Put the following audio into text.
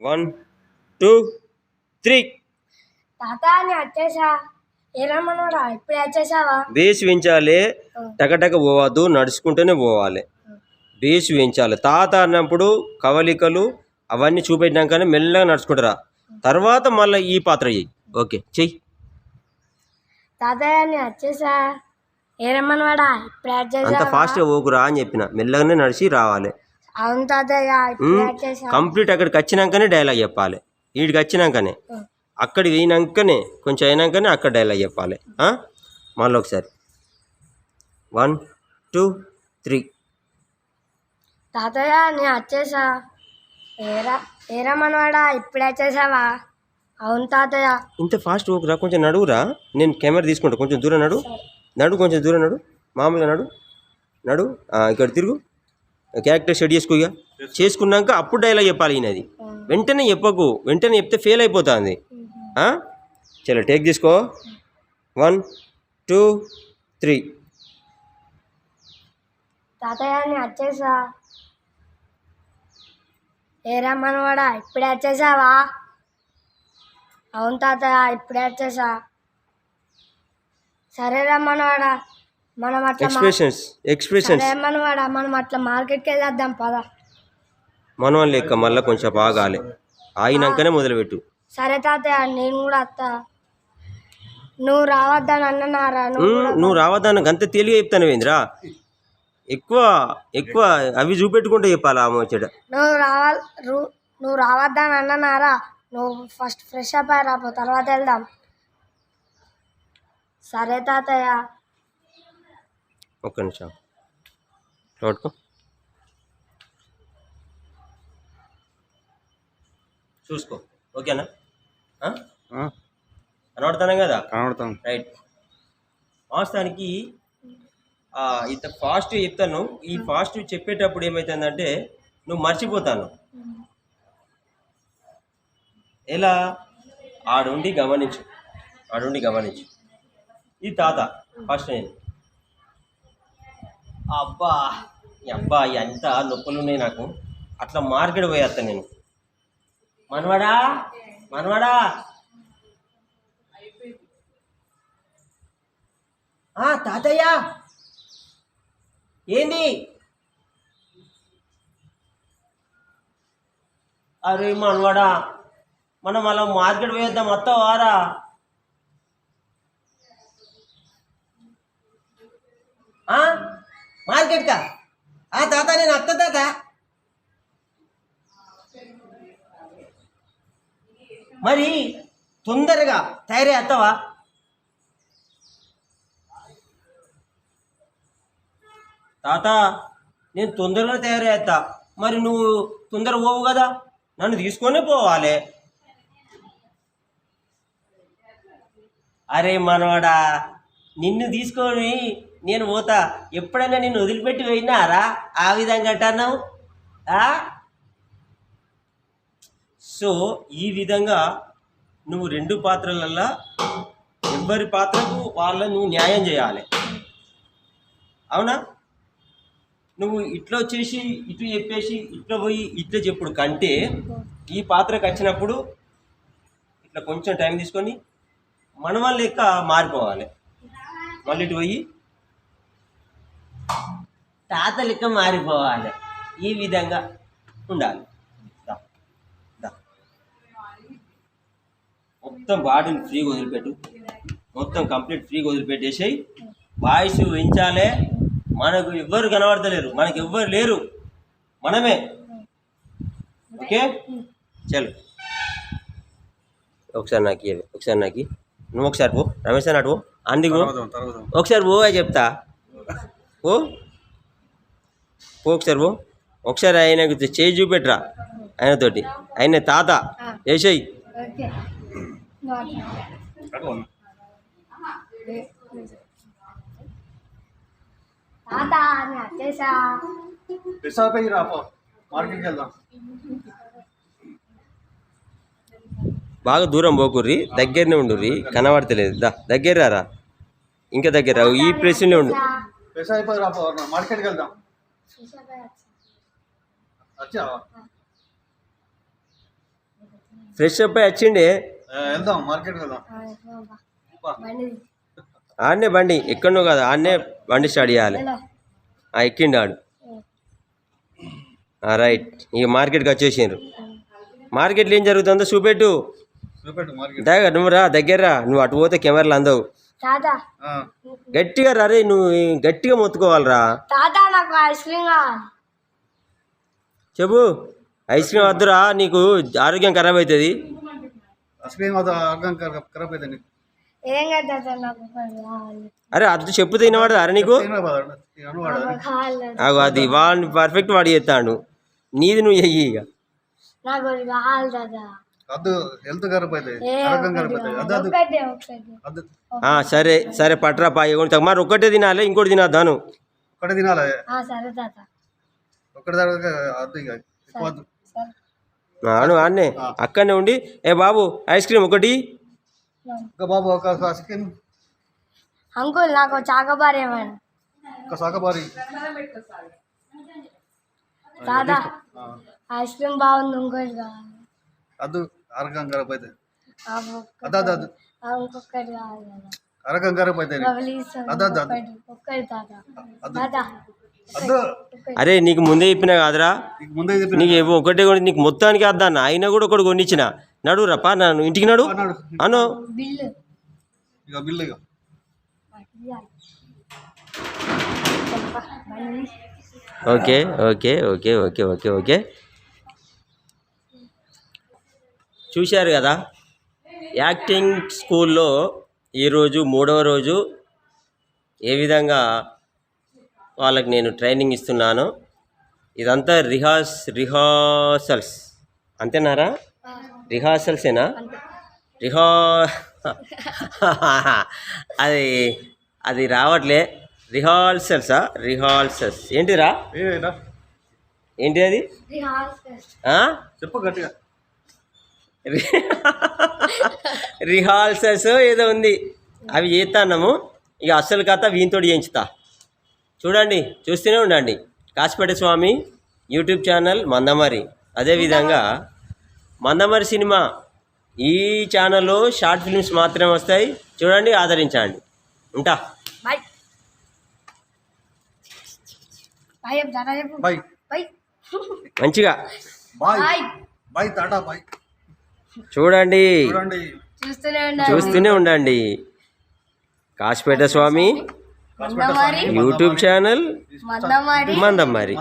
One two three. తాత నేను వచ్చేసా ఇప్పుడు వచ్చేసావా బేస్ వేయించాలి టకటక పోవద్దు నడుచుకుంటూనే పోవాలి. బేస్ వేయించాలి తాత అన్నప్పుడు కవలికలు అవన్నీ చూపెట్టినాకనే మెల్లగా నడుచుకుంటారా? తర్వాత మళ్ళీ ఈ పాత్ర చెయ్యి. ఓకే చెయ్యి. తాతయ్య నేను వచ్చేసా ఏరమ్మన్నాడా ఇప్పుడు అంత ఫాస్ట్గా పోకురా అని చెప్పిన. మెల్లగానే నడిచి రావాలి. కంప్లీట్ అక్కడికి వచ్చినాకనే డైలాగ్ చెప్పాలి. వీడికి వచ్చినాకనే అక్కడికి పోయినాకనే కొంచెం అయినాకనే అక్కడ డైలాగ్ చెప్పాలి? మళ్ళీ ఒకసారి. వన్ టూ త్రీ తాతయ్య నేను వచ్చేసా. ఏరా ఏరమ్మన్నాడా ఇప్పుడు వచ్చేసావా? అవును తాతయ్య. ఇంత ఫాస్ట్ పోకురా కొంచెం నడువురా? నేను కెమెరా తీసుకుంటా. కొంచెం దూరం నడు. నడు కొంచెం దూరం నడు. మామూలుగా నడు. నడు. ఇక్కడ తిరుగు. క్యారెక్టర్ సెట్ చేసుకో చేసుకున్నాక అప్పుడు డైలాగ్ చెప్పాలి ఈయనది. వెంటనే చెప్పకు. వెంటనే చెప్తే ఫెయిల్ అయిపోతుంది. చలో టేక్ తీసుకో. వన్ టూ త్రీ తాతయ్య వచ్చేసా ఏరా మనవాడా ఇప్పుడే వచ్చేసావా అవును తాతయ్య ఇప్పుడే వచ్చేసా సరే మనవాడా. మనం అట్లా ఎక్స్ప్రెషన్స్ ఎక్స్ప్రెషన్స్ రమ్మనవాడా మనం అట్లా మార్కెట్కి వెళ్ళేద్దాం పద. మనవన్ లెక్క మళ్ళీ కొంచెం బాగాలి. ఆగినాకనే మొదలుపెట్టు. సరే తాతయ్య నేను కూడా వస్తా నువ్వు రావద్దని అన్ననారా నువ్వు రావద్దాను అంత తెలియ చెప్తాను ఏంద్రా ఎక్కువ ఎక్కువ అవి చూపెట్టుకుంటే చెప్పాలా ఆ ముచ్చట నువ్వు రావాలి నువ్వు రావద్దని అన్ననారా నువ్వు ఫస్ట్ ఫ్రెష్ అప్ అయ్యి రాపో తర్వాత వెళ్దాం. సరే తాతయ్య. ఒక్క నిమిషం. చూడుకో చూసుకో. ఓకేనా? కనబడతానే కదా? కనబడతాం. రైట్. వాస్తవానికి ఇంత ఫాస్ట్ చెప్తాను. ఈ ఫాస్ట్ చెప్పేటప్పుడు ఏమవుతుందంటే నువ్వు మర్చిపోతాను. ఎలా? ఆడుండి గమనించు. ఆడుండి గమనించు. ఈ తాత ఫస్ట్ నేను అబ్బా అబ్బా ఎంత నొప్పులు ఉన్నాయి నాకు. అట్లా మార్కెట్ పోయేస్తా నేను. మనవడా? మనవడా? ఆ, తాతయ్య? ఏంది? అరే మనవడా మనం అలా మార్కెట్ పోయేద్దాం వస్తావారా ఆ? మార్కెట్కా? ఆ తాత నేను అత్త తాత? మరి తొందరగా తయారై వస్తావా తాత నేను తొందరగా తయారయ్యేస్తా మరి నువ్వు తొందర పోవు కదా? నన్ను తీసుకొని పోవాలి. అరే మనవాడా నిన్ను తీసుకొని నేను పోతా. ఎప్పుడైనా నిన్ను వదిలిపెట్టి పోయినారా? ఆ విధంగా అంటున్నావు? సో ఈ విధంగా నువ్వు రెండు పాత్రలల్లో ఎవరి పాత్రకు వాళ్ళ నువ్వు న్యాయం చేయాలి. అవునా? నువ్వు ఇట్లా వచ్చేసి ఇటు చెప్పేసి ఇట్లా పోయి ఇట్లా చెప్పుడు కంటే ఈ పాత్రకు వచ్చినప్పుడు ఇట్లా కొంచెం టైం తీసుకొని మన వాళ్ళ లెక్క మారిపోవాలి. మళ్ళీ ఇటు పోయి తాత లెక్క మారిపోవాలి. ఈ విధంగా ఉండాలి. మొత్తం బాడీని ఫ్రీగా వదిలిపెట్టు. మొత్తం కంప్లీట్ ఫ్రీగా వదిలిపెట్టేసేయి. వాయిస్ పెంచాలే మనకు ఎవ్వరు కనబడతలేరు. మనకు ఎవ్వరు లేరు. మనమే. ఓకే? చలో. ఒకసారి నాకు. ఒకసారి నాకు. నువ్వు ఒకసారి పో. రమేష్ అన్నట్టు పో. అందికు ఒకసారి పో అని చెప్తా. పో. పో ఒకసారి పో. ఒకసారి ఆయనకు చేయి చూపెట్టరా ఆయనతోటి. ఆయన తాత. వెళ్దాం. బాగా దూరం పోకుర్రి దగ్గరనే ఉండుర్రి కనబడతలేదు. దా దగ్గర రారా. ఇంకా దగ్గర రా. ఈ ప్లేస్లోనే ఉండు. రాపో. మార్కెట్కి వెళ్దాం. ఫ్రెష్ అప్ అయ్యి వచ్చా. వచ్చావా? ఫ్రెష్ అప్ అయి వచ్చిండే ఆ, వెళ్దాం మార్కెట్కి వెళ్దాం. ఆడనే బండి ఎక్కడనో కాదు ఆడనే బండి స్టార్ట్ చేయాలి. ఆ, ఎక్కిండు ఆడు. రైట్. ఇక మార్కెట్కి వచ్చేసిండ్రు. మార్కెట్లో ఏం జరుగుతుందో చూపెట్టు. చూపెట్టు మార్కెట్. దగ్గర నువ్వు రా దగ్గర రా. నువ్వు అటు పోతే కెమెరాలు అందవు. తాత. గట్టిగా రా రే నువ్వు గట్టిగా మొత్తుకోవాలిరా. తాత నాకు ఐస్ క్రీమ్ కావాలి. చెప్పు ఐస్ క్రీమ్ వద్దురా నీకు ఆరోగ్యం ఖరాబ్ అవుతుంది ఐస్ క్రీమ్ అది అర్థం ఖరాబ్ అయితే నీకు. ఏం కదా తాత నాకు ఒకటి కావాలి. అరే అద్దు చెప్పు తినవాడు అరే నీకు. కావాలి. అగో అది వాడిని పర్ఫెక్ట్ వాడు చేస్తాడు. నీది నువ్వు చెయ్యి ఇక. నాకు కావాలి తాత. ఒకటి అద్దు ఆ, సరే సరే పట్రా పాయ మరి ఒక్కటే తినాలి ఇంకోటి తినద్దాను ఒక్కటే తినాలి ఆ, సరే తాత ఒక్కటి తర్వాత అద్దు ఇక ఎక్కువ వద్దు సరే అను ఆడనే అక్కడనే ఉండి ఏ బాబు ఐస్ క్రీమ్ ఒకటి ఇంకా బాబు ఒక ఐస్ క్రీమ్ అంకుల్ నాకు చాకబార్ ఏమని ఒక ఆ, ఐస్ క్రీమ్ బాగుంది ఇంకోటి కావాలి అద్దు అద్దు ఒక్కటి ఒక్కటి తాత. అద్దు తాత. అద్దు ఒక్కటి అరే నీకు ముందే చెప్పినా కాదురా? నీకు ముందే చెప్పిన నీకు ఏవో ఒకటే కొని నీకు మొత్తానికి వద్దాన్న అయినా కూడా ఒకటి కొనిచ్చిన. నడు రప్పా నన్ను ఇంటికి నడు. అను. Okay okay okay okay okay okay. చూశారు కదా? యాక్టింగ్ స్కూల్లో ఈరోజు మూడవ రోజు ఏ విధంగా వాళ్ళకి నేను ట్రైనింగ్ ఇస్తున్నాను. ఇదంతా రిహార్స్ రిహార్సల్స్ అంతేనారా? రిహార్సల్సేనా. రిహా అది అది రావట్లే. రిహార్సల్సా రిహార్సల్స్ ఏంటిరా? ఏనా ఏంటి అది? రిహార్సల్. ఆ? చెప్పు గట్టిగా. రిహార్సల్స్ ఏదో ఉంది. అవి చేస్తాము ఇక అస్సలు కథ వీనితోటి చేయించుతా. చూడండి చూస్తూనే ఉండండి. Kasipeta Swamy YouTube channel Mandamarri. అదేవిధంగా మందమరి సినిమా ఈ ఛానల్లో షార్ట్ ఫిల్మ్స్ మాత్రమే వస్తాయి. చూడండి ఆదరించండి. ఉంటా. మంచిగా. Bye. Bye. Bye tata bye. చూడండి. చూడండి. చూస్తూనే ఉండండి. Kasipeta Swamy YouTube channel Mandamarri.